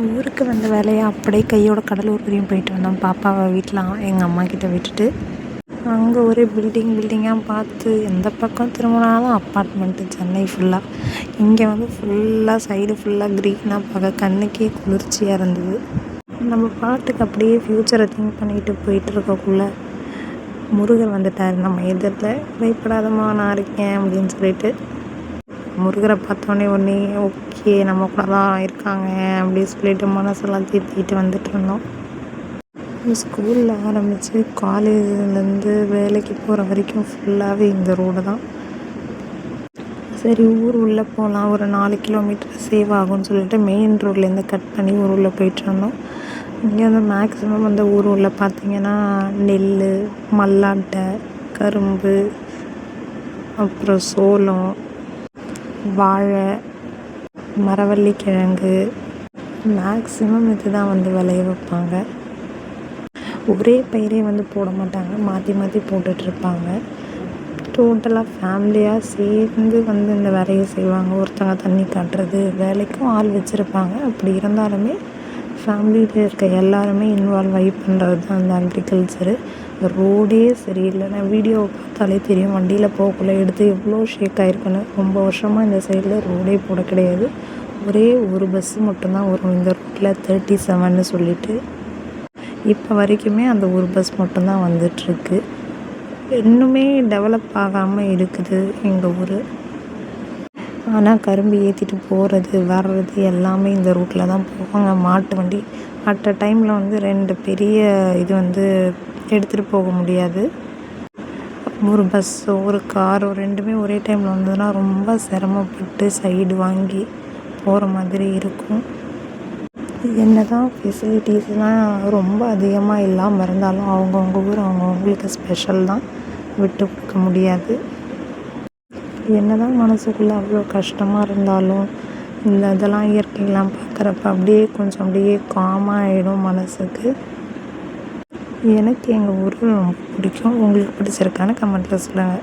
ஊருக்கு வந்த வேலையை அப்படியே கையோட கடலூர் வரையும் போயிட்டு வந்தோம். பாப்பாவை வீட்டில் எங்கள் அம்மா கிட்ட விட்டுட்டு. அங்கே ஒரே பில்டிங் பில்டிங்காக பார்த்து எந்த பக்கம் திரும்பினாலும் அப்பார்ட்மெண்ட்டு சென்னை ஃபுல்லாக இங்கே வந்து ஃபுல்லாக சைடு ஃபுல்லாக க்ரீனாக பார்க்க கண்ணுக்கே குளிர்ச்சியாக இருந்தது. நம்ம பாட்டுக்கு அப்படியே ஃப்யூச்சரை திங்க் பண்ணிக்கிட்டு போயிட்டு இருக்கக்குள்ள முருகர் வந்துட்டார். நம்ம எதிரில் பயப்படாதம்மா நான் இருக்கேன் அப்படின்னு சொல்லிட்டு முருகரை பார்த்தோன்னே உடனே ஓகே நம்ம கூட தான் இருக்காங்க அப்படின்னு சொல்லிட்டு மனசெல்லாம் தேத்திக்கிட்டு வந்துட்டு இருந்தோம். ஸ்கூலில் ஆரம்பித்து காலேஜ்லேருந்து வேலைக்கு போகிற வரைக்கும் ஃபுல்லாகவே இந்த ரோடு தான். சரி ஊர் உள்ளே போகலாம் ஒரு நாலு கிலோமீட்டர் சேவ் ஆகும்னு சொல்லிட்டு மெயின் ரோட்லேருந்து கட் பண்ணி ஊர் உள்ளே போயிட்டு இருந்தோம். இங்கே வந்து மேக்ஸிமம் வந்து ஊர் உள்ள பார்த்தீங்கன்னா நெல் மல்லாட்டை கரும்பு அப்புறம் சோளம் வாழை மரவள்ளி கிழங்கு மேக்ஸிமம் இதுதான் வந்து விளைய வைப்பாங்க. ஒரே பயிரே வந்து போட மாட்டாங்க மாற்றி மாற்றி போட்டுட்ருப்பாங்க டோட்டலாக ஃபேமிலியாக சேர்ந்து வந்து இந்த வேலையை செய்வாங்க. ஒருத்தங்க தண்ணி காட்டுறது வேலைக்கும் ஆள் வச்சுருப்பாங்க. அப்படி இருந்தாலுமே ஃபேமிலியில் இருக்க எல்லாருமே இன்வால்வ் ஆகி பண்ணுறது தான் அந்த அக்ரிகல்ச்சரு ரோடே சரியில்லைன்னா வீடியோவை பார்த்தாலே தெரியும். வண்டியில் போகக்குள்ள எடுத்து எவ்வளோ ஷேக் ஆகிருக்குன்னு ரொம்ப வருஷமாக இந்த சைடில் ரோடே போட கிடையாது. ஒரே ஒரு பஸ்ஸு மட்டும்தான் வரும். இந்த ரோட்டில் தேர்ட்டி செவன்னு சொல்லிட்டு. இப்போ வரைக்குமே அந்த ஒரு பஸ் மட்டும்தான் வந்துட்டுருக்கு இன்னுமே டெவலப் ஆகாமல் இருக்குது எங்கள் ஊர். ஆனால் கரும்பு ஏற்றிட்டு போகிறது வர்றது எல்லாமே இந்த ரூட்டில் தான் போவாங்க. மாட்டு வண்டி. அட் அ டைமில் வந்து ரெண்டு பெரிய இது வந்து எடுத்துகிட்டு போக முடியாது. ஒரு பஸ்ஸோ ஒரு காரோ ரெண்டுமே ஒரே டைமில் வந்ததுன்னா ரொம்ப சிரமப்பட்டு சைடு வாங்கி போகிற மாதிரி இருக்கும். என்ன தான் ஃபெசிலிட்டிஸ்லாம் ரொம்ப அதிகமாக இல்லாமல் இருந்தாலும் அவங்கவுங்க ஊர் அவங்கவுங்களுக்கு ஸ்பெஷல் தான். விட்டு கொடுக்க முடியாது. என்ன தான் மனசுக்குள்ளே அவ்வளோ கஷ்டமாக இருந்தாலும் இந்த இதெல்லாம் இயற்கையெல்லாம் பார்க்குறப்ப அப்படியே கொஞ்சம் அப்படியே காமாக ஆகிடும் மனதுக்கு எனக்கு எங்கள் ஊர் ரொம்ப பிடிக்கும். உங்களுக்கு பிடிச்சிருக்கான்னு கமெண்ட்டில் சொல்லுங்கள்